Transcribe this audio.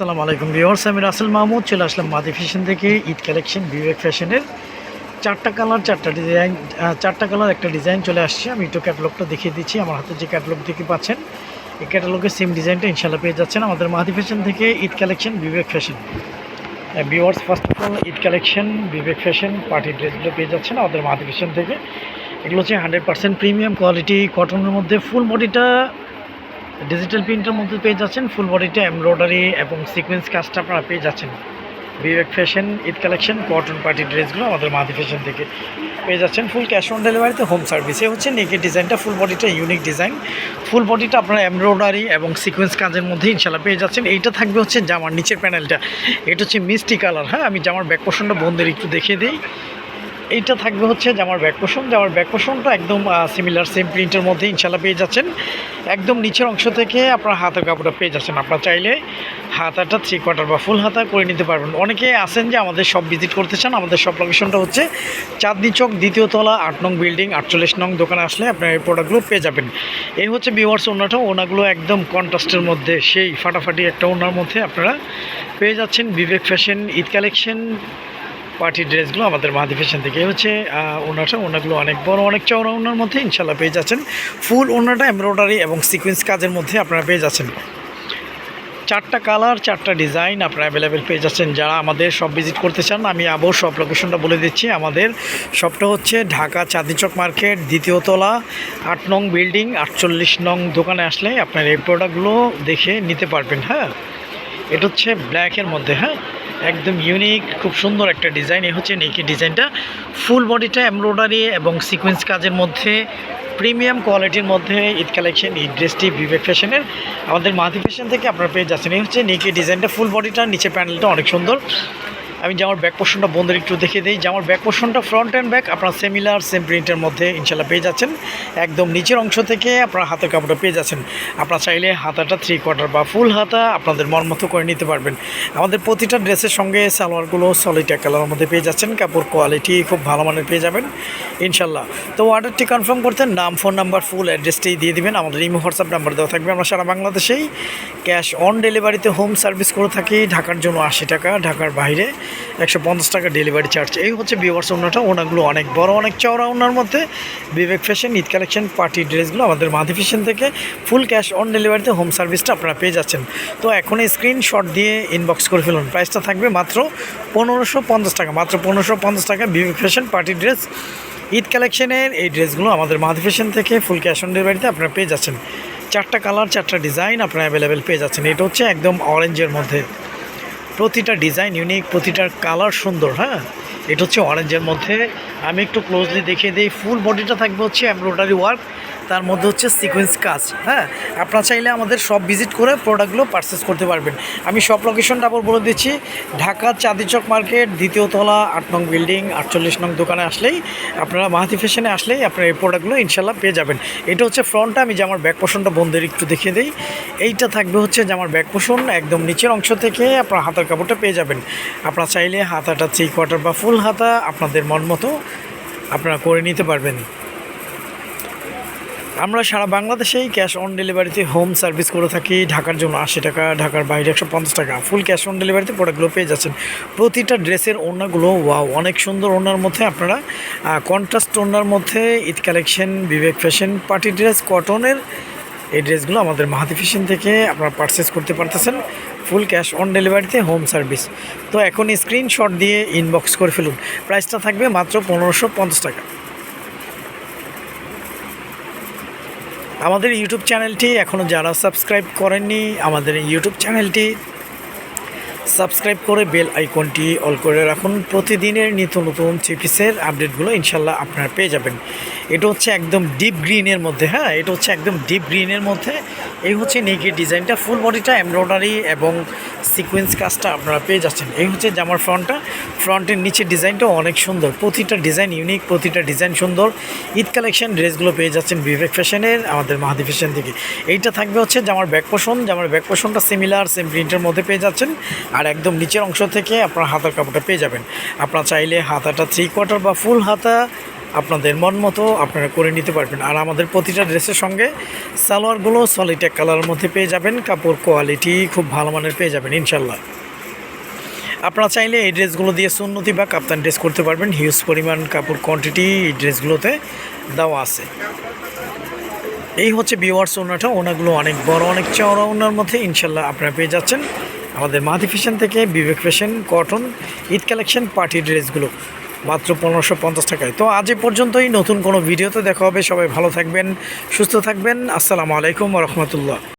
আসসালামু আলাইকুম ভিউয়ার্স, আমি রাসেল মাহমুদ, চলে আসলাম মাদি ফ্যাশন থেকে ঈদ কালেকশন বিবেক ফ্যাশনের। চারটা কালার, চারটা ডিজাইন চারটা কালার, একটা ডিজাইন চলে আসছে। আমি একটু ক্যাটালগটা দেখিয়ে দিচ্ছি, আমার হাতে যে ক্যাটালগ দেখতে পাচ্ছেন, এই ক্যাটালগের সেম ডিজাইনটা ইনশাল্লাহ পেয়ে যাচ্ছেন আমাদের মাদি ফ্যাশন থেকে Eid collection Bibek fashion. Viewers first of all Eid collection Bibek fashion party ড্রেসগুলো পেয়ে যাচ্ছেন আমাদের মাদি ফ্যাশন থেকে। এগুলো হচ্ছে হান্ড্রেড পার্সেন্ট প্রিমিয়াম কোয়ালিটি কটনের মধ্যে ফুল বডিটা ডিজিটাল প্রিন্টের মধ্যে পেয়ে যাচ্ছেন ফুল বডিটা এমব্রয়ডারি এবং সিকোয়েন্স কাজটা আপনারা পেয়ে যাচ্ছেন। Bibek fashion Eid collection cotton party ড্রেসগুলো আমাদের মাদি ফ্যাশন থেকে পেয়ে যাচ্ছেন। ফুল ক্যাশ অন ডেলিভারিতে হোম সার্ভিসে হচ্ছে। নেকের ডিজাইনটা ফুল বডিটা ইউনিক ডিজাইন ফুল বডিটা আপনারা এমব্রয়ডারি এবং সিকোয়েন্স কাজের মধ্যে ইনশাল্লাহ পেয়ে যাচ্ছেন। এইটা থাকবে হচ্ছে জামার নিচের প্যানেলটা এটা হচ্ছে মিষ্টি কালার হ্যাঁ? আমি জামার ব্যাক পোষণটা বন্ধের একটু দেখিয়ে দিই। এইটা থাকবে হচ্ছে জামার ব্যাক পোষণ জামার ব্যাক পোষণটা একদম সিমিলার সেম প্রিন্টের মধ্যে ইনশাল্লাহ পেয়ে যাচ্ছেন। একদম নিচের অংশ থেকে আপনার হাতের কাপড়টা পেয়ে যাচ্ছেন। আপনারা চাইলে হাতাটা থ্রি কোয়ার্টার বা ফুল হাতা করে নিতে পারবেন। অনেকে আছেন যে আমাদের সব ভিজিট করতে চান। আমাদের সব লোকেশনটা হচ্ছে চাঁদনি চক দ্বিতীয় তলা, আট নং বিল্ডিং আটচল্লিশ নং দোকানে আসলে আপনার এই প্রোডাক্টগুলো পেয়ে যাবেন। এই হচ্ছে বিওয়ার্স ওনাটা। ওনাগুলো একদম কন্ট্রাস্টের মধ্যে, সেই ফাটাফাটি একটা ওনার মধ্যে আপনারা পেয়ে যাচ্ছেন। Bibek fashion Eid collection party ড্রেসগুলো আমাদের মাহাদি ফ্যাশন থেকে হচ্ছে ওনাটা, ওনাগুলো অনেক বড়, অনেক চওড়া ওনার মধ্যে ইনশাল্লাহ পেয়ে যাচ্ছেন। ফুল ওনাটা, এমব্রয়ডারি এবং সিকোয়েন্স কাজের মধ্যে আপনারা পেয়ে যাচ্ছেন। চারটা কালার, চারটা ডিজাইন আপনারা অ্যাভেলেবেল পেয়ে যাচ্ছেন। যারা আমাদের সব ভিজিট করতে চান, আমি আবার সব লোকেশনটা বলে দিচ্ছি। আমাদের সবটা হচ্ছে ঢাকা চাঁদনি চক মার্কেট দ্বিতীয়তলা আট নং বিল্ডিং আটচল্লিশ নং দোকানে আসলে আপনার এই প্রোডাক্টগুলো দেখে নিতে পারবেন হ্যাঁ? এটা হচ্ছে ব্ল্যাকের মধ্যে হ্যাঁ? একদম ইউনিক খুব সুন্দর একটা ডিজাইন এ হচ্ছে নেকি ডিজাইনটা ফুল বডিটা এমব্রয়ডারি এবং সিকোয়েন্স কাজের মধ্যে প্রিমিয়াম কোয়ালিটির মধ্যে ঈদ কালেকশন ঈদ ড্রেসটি বিবেক ফ্যাশনের আমাদের মাহাতি ফ্যাশন থেকে আপনারা পেয়ে যাচ্ছেন। এই হচ্ছে নেকি ডিজাইনটা ফুল বডিটা নিচে প্যানেলটা অনেক সুন্দর। আমি জামার ব্যাক পোর্শনটা বন্ধের একটু দেখিয়ে দিই। জামার ব্যাক পোর্শনটা ফ্রন্ট অ্যান্ড ব্যাক আপনার সেমিলার সেম প্রিন্টের মধ্যে ইনশাল্লাহ পেয়ে যাচ্ছেন। একদম নিচের অংশ থেকে আপনার হাতের কাপড়টা পেয়ে যাচ্ছেন। আপনারা চাইলে হাতাটা থ্রি কোয়ার্টার বা ফুল হাতা আপনাদের মন মতো করে নিতে পারবেন। আমাদের প্রতিটা ড্রেসের সঙ্গে সালোয়ারগুলো এক কালারের মধ্যে পেয়ে যাচ্ছেন। কাপড় কোয়ালিটি খুব ভালো মানের পেয়ে যাবেন, ইনশাল্লাহ। তো অর্ডারটি কনফার্ম করতে নাম ফোন নাম্বার ফুল অ্যাড্রেসটাই দিয়ে দিবেন। আমাদের ইমো হোয়াটসঅ্যাপ নাম্বার দেওয়া থাকবে। আমরা সারা বাংলাদেশেই ক্যাশ অন ডেলিভারিতে হোম সার্ভিস করে থাকি। ঢাকার জন্য আশি টাকা, ঢাকার বাইরে। একশো পঞ্চাশ টাকা ডেলিভারি চার্জ এই হচ্ছে বিওয়ার্স ওনাটা ওনাগুলো অনেক বড়, অনেক চওড়া ওনার মধ্যে। Bibek fashion Eid collection party ড্রেসগুলো আমাদের মাধি ফ্যাশন থেকে ফুল ক্যাশ অন ডেলিভারিতে হোম সার্ভিসটা আপনারা পেয়ে যাচ্ছেন। তো এখন স্ক্রিনশট দিয়ে ইনবক্স করে ফেলুন। প্রাইসটা থাকবে মাত্র পনেরোশো পঞ্চাশ টাকা, মাত্র পনেরোশো পঞ্চাশ টাকা Bibek fashion party dress Eid কালেকশনের এই ড্রেসগুলো আমাদের মাধি ফ্যাশন থেকে ফুল ক্যাশ অন ডেলিভারিতে আপনারা পেয়ে যাচ্ছেন। চারটা কালার চারটা ডিজাইন আপনারা অ্যাভেলেবেল পেয়ে যাচ্ছেন। এটা হচ্ছে একদম অরেঞ্জের মধ্যে। প্রতিটা ডিজাইন ইউনিক প্রতিটার কালার সুন্দর হ্যাঁ? এটা হচ্ছে অরেঞ্জের মধ্যে। আমি একটু ক্লোজলি দেখিয়ে দিই। ফুল বডিটা থাকবে হচ্ছে এমব্রয়ডারি ওয়ার্ক তার মধ্যে হচ্ছে সিকোয়েন্স কাজ। হ্যাঁ আপনারা চাইলে আমাদের সব ভিজিট করে প্রোডাক্টগুলো পারচেস করতে পারবেন। আমি সব লোকেশনটা আবার বলে দিচ্ছি। ঢাকা চাঁদিচক মার্কেট দ্বিতীয় তলা, আট নং বিল্ডিং আটচল্লিশ নং দোকানে আসলেই আপনারা মাহাতি ফ্যাশনে আসলেই আপনারা এই প্রোডাক্টগুলো ইনশাল্লাহ পেয়ে যাবেন। এটা হচ্ছে ফ্রন্টটা আমি যে আমার ব্যাক পোষণটা বন্ধের একটু দেখিয়ে দিই। এইটা থাকবে হচ্ছে যে আমার ব্যাক পোষণ একদম নিচের অংশ থেকে আপনার হাতার কাপড়টা পেয়ে যাবেন। আপনারা চাইলে হাতাটা থ্রি কোয়ার্টার বা ফুল হাতা আপনাদের মন মতো আপনারা করে নিতে পারবেন। আমরা সারা বাংলাদেশেই ক্যাশ অন ডেলিভারিতে হোম সার্ভিস করে থাকি। ঢাকার জন্য আশি টাকা, ঢাকার বাইরে একশো পঞ্চাশ টাকা। ফুল ক্যাশ অন ডেলিভারিতে প্রোডাক্টগুলো পেয়ে যাচ্ছেন। প্রতিটা ড্রেসের ওড়নাগুলো ওয়াও অনেক সুন্দর ওড়নার মধ্যে আপনারা কন্ট্রাস্ট ওড়নার মধ্যে Eid collection Bibek fashion party dress কটনের এই ড্রেসগুলো আমাদের মাহাতি ফ্যাশন থেকে আপনারা পারচেস করতে পারতেছেন। ফুল ক্যাশ অন ডেলিভারিতে হোম সার্ভিস তো এখন স্ক্রিনশট দিয়ে ইনবক্স করে ফেলুন। প্রাইসটা থাকবে মাত্র পনেরোশো টাকা। আমাদের ইউটিউব চ্যানেলটি এখনও যারা সাবস্ক্রাইব করেননি, আমাদের ইউটিউব চ্যানেলটি সাবস্ক্রাইব করে বেল আইকনটি অল করে রাখুন। প্রতিদিনের নিত্য নতুন চিপিসের আপডেটগুলো ইনশাল্লাহ আপনারা পেয়ে যাবেন। এটা হচ্ছে একদম ডিপ গ্রিনের মধ্যে হ্যাঁ? এটা হচ্ছে একদম ডিপ গ্রিনের মধ্যে। এই হচ্ছে নেকের ডিজাইনটা ফুল বডিটা এমব্রয়ডারি এবং সিকোয়েন্স কাজটা আপনারা পেয়ে যাচ্ছেন। এই হচ্ছে জামার ফ্রন্টটা। ফ্রন্টের নিচের ডিজাইনটাও অনেক সুন্দর। প্রতিটা ডিজাইন ইউনিক প্রতিটা ডিজাইন সুন্দর। ঈদ কালেকশন ড্রেসগুলো পেয়ে যাচ্ছেন বিবেক ফ্যাশনের আমাদের মাহাদি ফ্যাশন থেকে। এইটা থাকবে হচ্ছে জামার ব্যাক পোষণ জামার ব্যাক পোষণটা সিমিলার সেম প্রিন্টের মধ্যে পেয়ে যাচ্ছেন। আর একদম নিচের অংশ থেকে আপনার হাতার কাপড়টা পেয়ে যাবেন। আপনারা চাইলে হাতাটা থ্রি কোয়ার্টার বা ফুল হাতা আপনাদের মন মতো আপনারা করে নিতে পারবেন। আর আমাদের প্রতিটা ড্রেসের সঙ্গে সালোয়ারগুলো সলিড এক কালারের মধ্যে পেয়ে যাবেন। কাপড় কোয়ালিটি খুব ভালো মানের পেয়ে যাবেন ইনশাল্লাহ আপনারা চাইলে এই ড্রেসগুলো দিয়ে সুন্নতি বা কাপ্তান ড্রেস করতে পারবেন। হিউজ পরিমাণ কাপড় কোয়ান্টিটি এই ড্রেসগুলোতে দেওয়া আছে। এই হচ্ছে বিওয়ার্স ওনাটা। ওনাগুলো অনেক বড়, অনেক চওড়া ওনার মধ্যে ইনশাল্লাহ আপনারা পেয়ে যাচ্ছেন। আমাদের মাদি ফ্যাশন থেকে Bibek fashion cotton Eid collection party ড্রেসগুলো মাত্র পনেরোশো পঞ্চাশ টাকায়। তো আজ এ পর্যন্তই, নতুন কোনো ভিডিওতে দেখা হবে। সবাই ভালো থাকবেন, সুস্থ থাকবেন। আসসালামু আলাইকুম রহমতুল্লাহ।